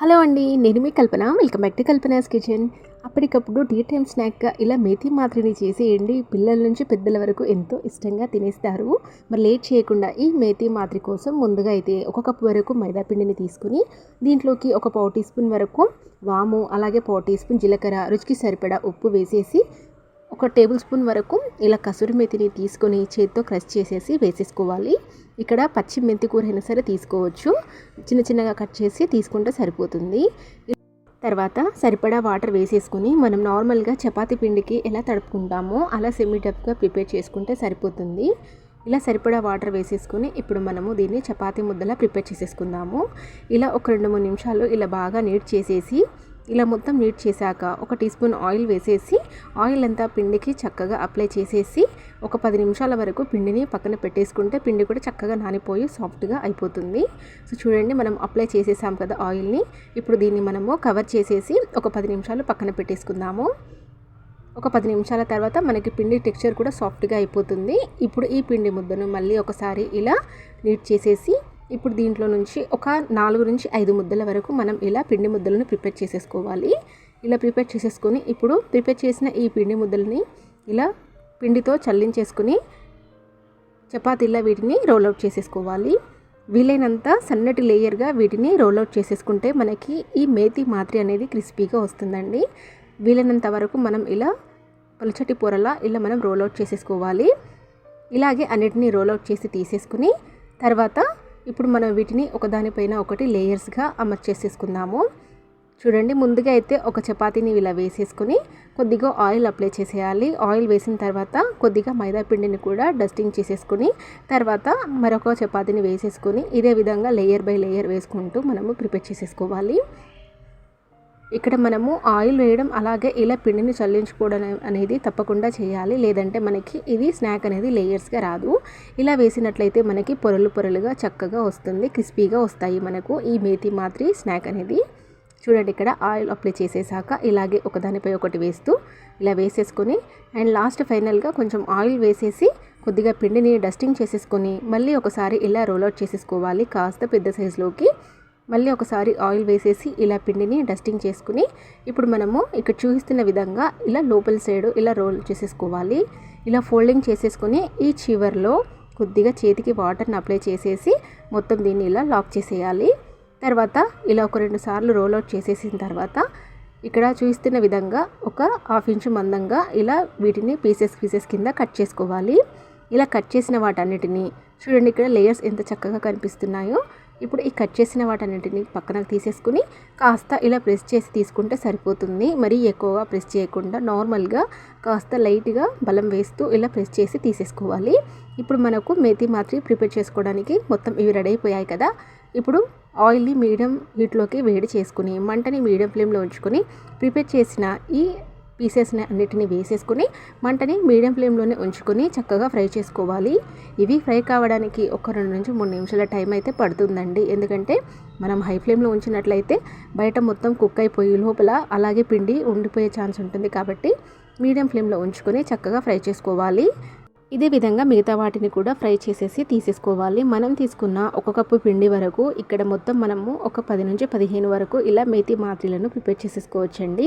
Hello అండి నేను మీ Kalpana. Welcome back to Kalpana's kitchen. అప్పటికప్పుడు టీ టైమ్ స్నాక్గా ఇలా మేతి మాత్రిని చేసేయండి. పిల్లల నుంచి పెద్దల వరకు ఎంతో ఇష్టంగా తినేస్తారు. మరి లేట్ చేయకుండా ఈ మేతి మాత్రి కోసం ముందుగా అయితే ఒక కప్ వరకు మైదాపిండిని తీసుకుని దీంట్లోకి ఒక పావు టీ స్పూన్ వరకు వాము అలాగే పావు టీ స్పూన్ జీలకర్ర రుచికి సరిపడా ఉప్పు వేసేసి ఒక టేబుల్ స్పూన్ వరకు ఇలా కసూరి మెతిని తీసుకొని చేతితో క్రష్ చేసేసి వేసేసుకోవాలి. ఇక్కడ పచ్చి మెంతి కూర అయినా సరే తీసుకోవచ్చు. చిన్న చిన్నగా కట్ చేసి తీసుకుంటే సరిపోతుంది. తర్వాత సరిపడా వాటర్ వేసేసుకుని మనం నార్మల్గా చపాతీ పిండికి ఎలా తడుపుకుంటామో అలా సెమీ ప్రిపేర్ చేసుకుంటే సరిపోతుంది. ఇలా సరిపడా వాటర్ వేసేసుకొని ఇప్పుడు మనము దీన్ని చపాతీ ముద్దలా ప్రిపేర్ చేసేసుకుందాము. ఇలా ఒక రెండు మూడు నిమిషాలు ఇలా బాగా నీట్ చేసేసి ఇలా మొత్తం నీట్ చేశాక ఒక టీ స్పూన్ ఆయిల్ వేసేసి ఆయిల్ అంతా పిండికి చక్కగా అప్లై చేసేసి ఒక పది నిమిషాల వరకు పిండిని పక్కన పెట్టేసుకుంటే పిండి కూడా చక్కగా నానిపోయి సాఫ్ట్గా అయిపోతుంది. సో చూడండి మనం అప్లై చేసేసాం కదా ఆయిల్ని. ఇప్పుడు దీన్ని మనము కవర్ చేసేసి ఒక పది నిమిషాలు పక్కన పెట్టేసుకుందాము. ఒక పది నిమిషాల తర్వాత మనకి పిండి టెక్స్చర్ కూడా సాఫ్ట్గా అయిపోతుంది. ఇప్పుడు ఈ పిండి ముద్దను మళ్ళీ ఒకసారి ఇలా నీట్ చేసేసి ఇప్పుడు దీంట్లో నుంచి ఒక నాలుగు నుంచి ఐదు ముద్దల వరకు మనం ఇలా పిండి ముద్దలను ప్రిపేర్ చేసేసుకోవాలి. ఇలా ప్రిపేర్ చేసేసుకొని ఇప్పుడు ప్రిపేర్ చేసిన ఈ పిండి ముద్దలని ఇలా పిండితో చల్లించేసుకుని చపాతీలా వీటిని రోల్అవుట్ చేసేసుకోవాలి. వీలైనంత సన్నటి లేయర్గా వీటిని రోల్అవుట్ చేసేసుకుంటే మనకి ఈ మేతి మాత్రి అనేది క్రిస్పీగా వస్తుందండి. వీలైనంత వరకు మనం ఇలా పలుచటి పొరలా ఇలా మనం రోల్అవుట్ చేసేసుకోవాలి. ఇలాగే అన్నిటినీ రోల్అవుట్ చేసి తీసేసుకుని తర్వాత ఇప్పుడు మనం వీటిని ఒకదానిపైన ఒకటి లేయర్స్గా అమర్చేసేసుకుందాము చూడండి ముందుగా అయితే ఒక చపాతీని ఇలా వేసేసుకొని కొద్దిగా ఆయిల్ అప్లై చేసేయాలి. ఆయిల్ వేసిన తర్వాత కొద్దిగా మైదా పిండిని కూడా డస్టింగ్ చేసేసుకుని తర్వాత మరొక చపాతీని వేసేసుకొని ఇదే విధంగా లేయర్ బై లేయర్ వేసుకుంటూ మనము ప్రిపేర్ చేసేసుకోవాలి. ఇక్కడ మనము ఆయిల్ వేయడం అలాగే ఇలా పిండిని చల్లించుకోవడం అనేది తప్పకుండా చేయాలి. లేదంటే మనకి ఇది స్నాక్ అనేది లేయర్స్గా రాదు. ఇలా వేసినట్లయితే మనకి పొరలు పొరలుగా చక్కగా వస్తుంది క్రిస్పీగా వస్తాయి మనకు ఈ మేతి మాత్రి స్నాక్ అనేది. చూడండి ఇక్కడ ఆయిల్ అప్లై చేసేసాక ఇలాగే ఒకదానిపై ఒకటి వేస్తూ ఇలా వేసేసుకొని అండ్ లాస్ట్ ఫైనల్గా కొంచెం ఆయిల్ వేసేసి కొద్దిగా పిండిని డస్టింగ్ చేసేసుకొని మళ్ళీ ఒకసారి ఇలా రోల్అవుట్ చేసేసుకోవాలి. కాస్త పెద్ద సైజులోకి మళ్ళీ ఒకసారి ఆయిల్ వేసేసి ఇలా పిండిని డస్టింగ్ చేసుకుని ఇప్పుడు మనము ఇక్కడ చూపిస్తున్న విధంగా ఇలా లోపల సైడు ఇలా రోల్ చేసేసుకోవాలి. ఇలా ఫోల్డింగ్ చేసేసుకొని ఈ చివర్లో కొద్దిగా చేతికి వాటర్ని అప్లై చేసేసి మొత్తం దీన్ని ఇలా లాక్ చేసేయాలి. తర్వాత ఇలా ఒక రెండు సార్లు రోల్ అవుట్ చేసేసిన తర్వాత ఇక్కడ చూపిస్తున్న విధంగా ఒక హాఫ్ ఇంచు మందంగా ఇలా వీటిని పీసెస్ పీసెస్ కింద కట్ చేసుకోవాలి. ఇలా కట్ చేసిన వాటన్నిటిని చూడండి ఇక్కడ లేయర్స్ ఎంత చక్కగా కనిపిస్తున్నాయో. ఇప్పుడు ఈ కట్ చేసిన వాటన్నింటినీ పక్కన తీసేసుకుని కాస్త ఇలా ప్రెస్ చేసి తీసుకుంటే సరిపోతుంది. మరీ ఎక్కువగా ప్రెస్ చేయకుండా నార్మల్గా కాస్త లైట్గా బలం వేస్తూ ఇలా ప్రెస్ చేసి తీసేసుకోవాలి. ఇప్పుడు మనకు మేతి మాత్రి ప్రిపేర్ చేసుకోవడానికి మొత్తం ఇవి రెడీ అయిపోయాయి కదా. ఇప్పుడు ఆయిల్ని మీడియం హీట్లోకి వేడి చేసుకుని మంటని మీడియం ఫ్లేమ్లో ఉంచుకొని ప్రిపేర్ చేసిన ఈ పీసెస్ని అన్నిటిని వేసేసుకుని మంటని మీడియం ఫ్లేమ్లోనే ఉంచుకొని చక్కగా ఫ్రై చేసుకోవాలి. ఇవి ఫ్రై కావడానికి ఒక రెండు నుంచి మూడు నిమిషాల టైం అయితే పడుతుందండి. ఎందుకంటే మనం హై ఫ్లేమ్లో ఉంచినట్లయితే బయట మొత్తం కుక్ అయిపోయి లోపల అలాగే పిండి ఉండిపోయే ఛాన్స్ ఉంటుంది కాబట్టి మీడియం ఫ్లేమ్లో ఉంచుకొని చక్కగా ఫ్రై చేసుకోవాలి. ఇదే విధంగా మిగతా వాటిని కూడా ఫ్రై చేసేసి తీసేసుకోవాలి. మనం తీసుకున్న ఒక కప్పు పిండి వరకు ఇక్కడ మొత్తం మనము ఒక పది నుంచి పదిహేను వరకు ఇలా మేతి మాత్రలను ప్రిపేర్ చేసేసుకోవచ్చండి.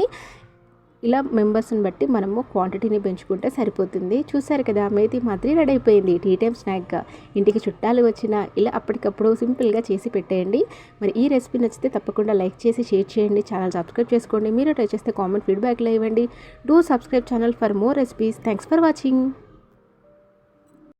ఇలా మెంబర్స్ని బట్టి మనము క్వాంటిటీని పెంచుకుంటే సరిపోతుంది. చూసారు కదా మేతి మాత్రం రెడీ అయిపోయింది. టీ టైం స్నాక్గా. ఇంటికి చుట్టాలు వచ్చినా ఇలా అప్పటికప్పుడు సింపుల్గా చేసి పెట్టేయండి. మరి ఈ రెసిపీ నచ్చితే తప్పకుండా లైక్ చేసి షేర్ చేయండి ఛానల్ సబ్స్క్రైబ్ చేసుకోండి. మీరు ట్రై చేస్తే కామెంట్ ఫీడ్బ్యాక్లో ఇవ్వండి. Do subscribe channel for more recipes. Thanks for watching.